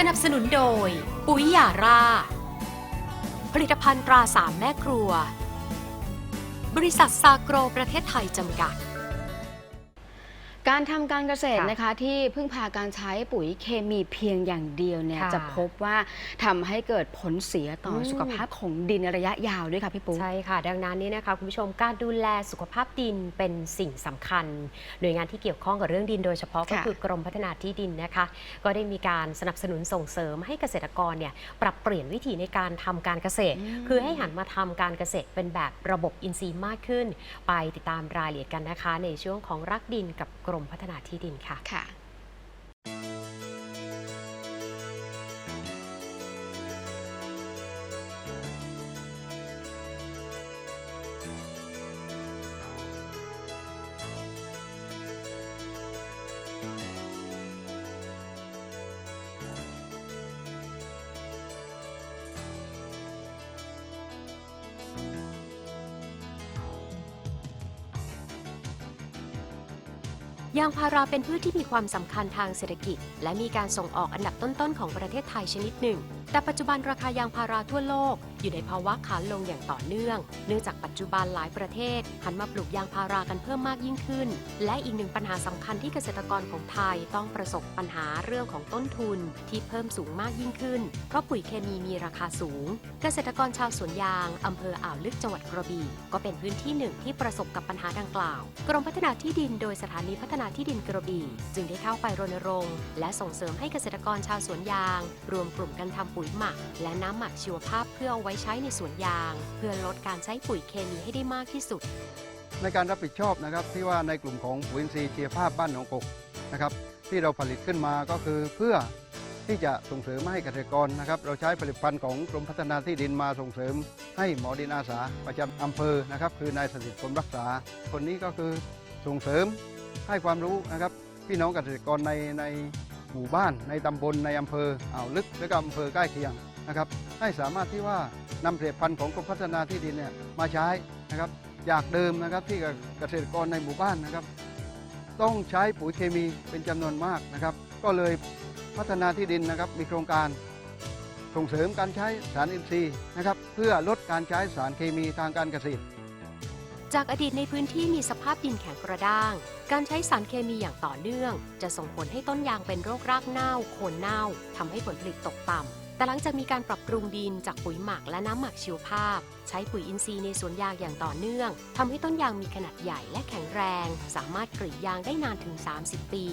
สนับสนุนโดย ปุ๋ยหยาร่า ผลิตภัณฑ์ตราสามแม่ครัว บริษัทซาโกรประเทศไทยจำกัด การทำการเกษตรค่ะนะคะที่พึ่งพาการใช้ปุ๋ยเคมีเพียงอย่างเดียวเนี่ยค่ะจะพบว่าทำให้เกิดผลเสียต่ออม สุขภาพของดินในระยะยาวด้วยค่ะพี่ปุ๊ ใช่ค่ะ ดังนั้นนี่นะคะคุณผู้ชมการดูแลสุขภาพดินเป็นสิ่งสำคัญ หน่วยงานที่เกี่ยวข้องกับเรื่องดินโดยเฉพาะก็ค่ะ คือกรมพัฒนาที่ดินนะคะ ก็ได้มีการสนับสนุนส่งเสริมให้เกษตรกรเนี่ยปรับเปลี่ยนวิธีในการทำการเกษตร คือให้หันมาทำการเกษตรเป็นแบบระบบอินทรีย์มากขึ้น ไปติดตามรายละเอียดกันนะคะ ในช่วงของรักดินกับกรมพัฒนาที่ดินค่ะค่ะ ยางพาราเป็นพืชที่มีความสำคัญทางเศรษฐกิจ และมีการส่งออกอันดับต้นๆของประเทศไทยชนิดหนึ่ง แต่ปัจจุบันราคายางพาราทั่วโลก อยู่ในภาวะขาลงอย่างต่อเนื่อง เนื่องจากปัจจุบันหลายประเทศหันมาปลูกยางพารากันเพิ่มมากยิ่งขึ้น และอีกหนึ่งปัญหาสำคัญที่เกษตรกรของไทยต้องประสบปัญหาเรื่องของต้นทุนที่เพิ่มสูงมากยิ่งขึ้น เพราะปุ๋ยเคมีมีราคาสูง เกษตรกรชาวสวนยางอำเภออ่าวลึกจังหวัดกระบี่ก็เป็นพื้นที่หนึ่งที่ประสบกับปัญหาดังกล่าว กรมพัฒนาที่ดินโดยสถานีพัฒนาที่ดินกระบี่ จึงได้เข้าไปรณรงค์และส่งเสริมให้เกษตรกรชาวสวนยาง รวมกลุ่มกันทำปุ๋ยหมัก และน้ำหมักชีวภาพเพื่อเอาไว้ใช้ในสวนยาง เพื่อลดการใช้ปุ๋ยเคมีให้ได้มากที่สุด ในการรับผิดชอบนะครับที่ว่าในกลุ่มของปุ๋ยอินทรีย์ชีวภาพบ้านหนองกกนะครับที่เราผลิตขึ้นมาก็คือเพื่อที่จะส่งเสริมให้เกษตรกรนะครับ เราใช้ผลิตภัณฑ์ของกรมพัฒนาที่ดินมาส่งเสริม ให้หมอดินอาสาประจำอำเภอนะครับ คือนายสถิตพลรักษา คนนี้ก็คือส่งเสริมให้ความรู้นะครับ พี่น้องเกษตรกรในใน หมู่บ้านในตำบลในอำเภออ่าวลึกและก็อำเภอใกล้เคียงนะครับให้สามารถที่ว่านำผลิตภัณฑ์ของกรมพัฒนาที่ดินเนี่ยมาใช้นะครับจากเดิมนะครับที่เกษตรกรในหมู่บ้านนะครับ ต้องใช้ปุ๋ยเคมีเป็นจำนวนมากนะครับ ก็เลยพัฒนาที่ดินนะครับมีโครงการส่งเสริมการใช้สารอินทรีย์นะครับ เพื่อลดการใช้สารเคมีทางการเกษตร จากอดีตในพื้นที่มีสภาพดินแข็งกระด้าง การใช้สารเคมีอย่างต่อเนื่อง จะส่งผลให้ต้นยางเป็นโรครากเน่า โคนเน่าทำให้ผลผลิตตกต่ำ แต่หลังจากมีการปรับปรุงดินจากปุ๋ยหมักและน้ำหมักชีวภาพ ใช้ปุ๋ยอินทรีย์ในสวนยางอย่างต่อเนื่องทำให้ต้นยางมีขนาดใหญ่และแข็งแรง สามารถกรีดยางได้นานถึง 30 ปี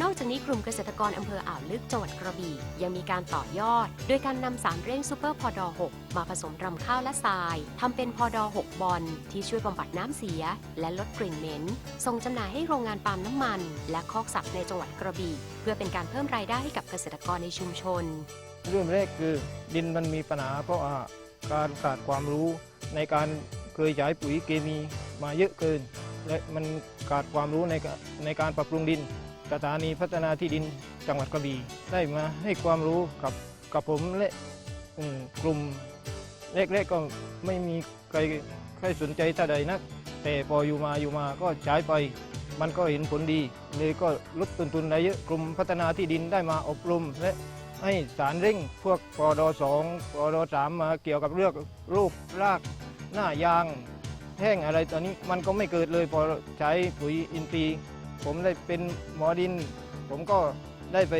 นอกจากนี้กลุ่มเกษตรกรอำเภออ่าวลึกจังหวัดกระบี่ยังมีการต่อยอด โดยการนำสารเร่งซูเปอร์พอดอ6มาผสมรำข้าวและทรายทำเป็นพอดอ6บอลที่ช่วยบำบัดน้ำเสีย และลดกลิ่นเหม็นส่งจำหน่ายให้โรงงานปาล์มน้ำมัน และคอกสัตว์ในจังหวัดกระบี่เพื่อเป็นการเพิ่มรายได้ให้กับเกษตรกรในชุมชน เรื่องแรกคือดินมันมีปัญหา เพราะว่าการขาดความรู้ในการเคยใช้ปุ๋ยเคมีมาเยอะเกิน และมันขาดความรู้ในการในการปรับปรุงดินสถานีพัฒนาที่ดินจังหวัดกระบี่ได้มาให้ความรู้กับกับผมและกลุ่มแรกๆก็ไม่มีใครใครสนใจเท่าใดนัก แต่พออยู่มาอยู่มาก็ใช้ไป มันก็เห็นผลดี เลยก็ลดต้นทุนได้เยอะกลุ่มพัฒนาที่ดินได้มาอบรมและ ให้สารเร่งพวกปอดสองปอดสามมาเกี่ยวกับเรื่องรูปรากหน้ายาง แห้งอะไรตอนนี้มันก็ไม่เกิดเลยพอใช้ปุ๋ยอินทรีย์ ผมได้เป็นหมอดิน ผมก็ได้ไป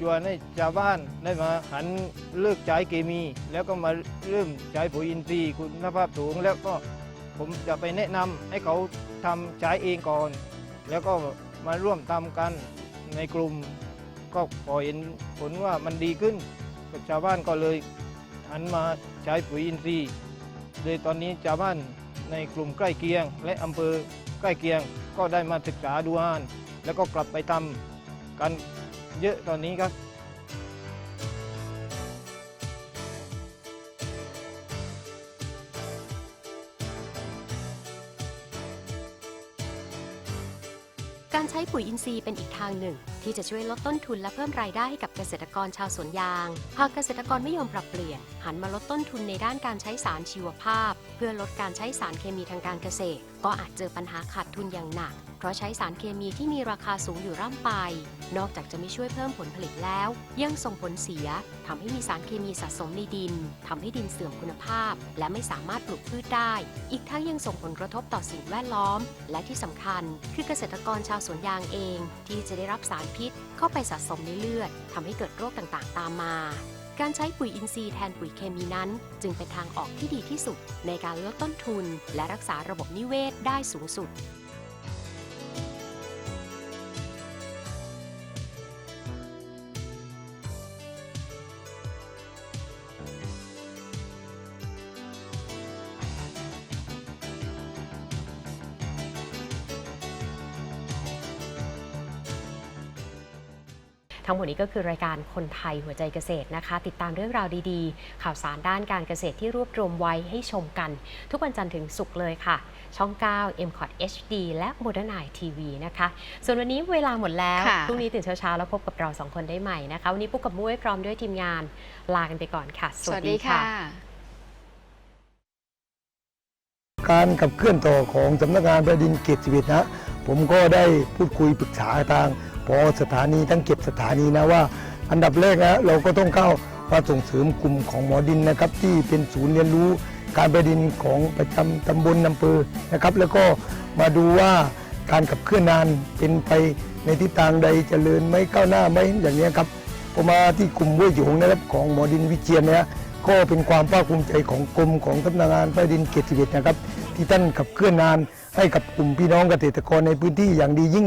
ชวนให้ชาวบ้านได้มาหันเลิกใช้เคมี แล้วก็มาเริ่มใช้ปุ๋ยอินทรีย์คุณภาพสูง แล้วก็ผมจะไปแนะนำให้เขาทำใช้เองก่อน แล้วก็มาร่วมทำกันในกลุ่ม ก็พอเห็นผลว่ามันดีขึ้นชาวบ้านก็เลยหันมาใช้ปุ๋ยอินทรีย์เลยตอนนี้ชาวบ้านในกลุ่มใกล้เคียง และอำเภอใกล้เคียงก็ได้มาศึกษาดูงาน แล้วก็กลับไปทำกันเยอะตอนนี้ครับ การใช้ปุ๋ยอินทรีย์เป็นอีกทางหนึ่ง ที่จะช่วยลดต้นทุนและเพิ่มรายได้ให้กับเกษตรกรชาวสวนยาง หากเกษตรกรไม่ยอมปรับเปลี่ยน หันมาลดต้นทุนในด้านการใช้สารชีวภาพ เพื่อลดการใช้สารเคมีทางการเกษตร ก็อาจเจอปัญหาขาดทุนอย่างหนัก ราะใช้สารเคมีที่มีราคาสูงอยู่ร่ำไป นอกจากจะไม่ช่วยเพิ่มผลผลิตแล้ว ยังส่งผลเสียทำให้มีสารเคมีสะสมในดินทำให้ดินเสื่อมคุณภาพ และไม่สามารถปลูกพืชได้ อีกทั้งยังส่งผลกระทบต่อสิ่งแวดล้อม และที่สำคัญ คือเกษตรกรชาวสวนยางเอง ที่จะได้รับสารพิษ เข้าไปสะสมในเลือดทำให้เกิดโรคต่างๆ ตามมาการใช้ปุ๋ยอินทรีย์แทนปุ๋ยเคมีนั้น จึงเป็นทางออกที่ดีที่สุด ในการลดต้นทุน และรักษาระบบนิเวศได้สูงสุด ทั้งหมดนี้ก็คือรายการคนไทยหัวใจเกษตรนะคะ ติดตามเรื่องราวดีๆ ข่าวสารด้านการเกษตรที่รวบรวมไว้ให้ชมกัน ทุกวันจันทร์ถึงศุกร์เลยค่ะ ช่อง 9 m c o t HD และ Modern Eye TV นะคะ ส่วนวันนี้เวลาหมดแล้วค่ะพรุ่งนี้ตื่นเช้าๆแล้วพบกับเราสองคนได้ใหม่นะคะวันนี้ปุ๊กกับมุ้ยพร้อมด้วยทีมงานลากันไปก่อนค่ะ สวัสดีค่ะ การขับเคลื่อนต่อของสำนักงานประดินเขตสิบเอ็ดนะ ผมก็ได้พูดคุยปรึกษาทาง พอสถานีทั้งเก็บสถานีนะว่า อันดับแรกนะเราก็ต้องเข้ามาส่งเสริมกลุ่มของหมอดินนะครับ ที่เป็นศูนย์เรียนรู้การประดินของประจำตำบลอำเภอนะครับ แล้วก็มาดูว่าการขับเคลื่อนงานเป็นไปในทิศทางใดเจริญไหมก้าวหน้าไหมอย่างนี้ครับพอมาที่กลุ่มห้วยหยงนะครับของหมอดินวิเชียนเนี่ยก็เป็นความภาคภูมิใจของกรมของสำนักงานพระดินเขตสิเอ็ดนะครับ ที่ท่านขับเคลื่อนงานให้กับกลุ่มพี่น้องเกษตรกรในพื้นที่อย่างดียิ่ง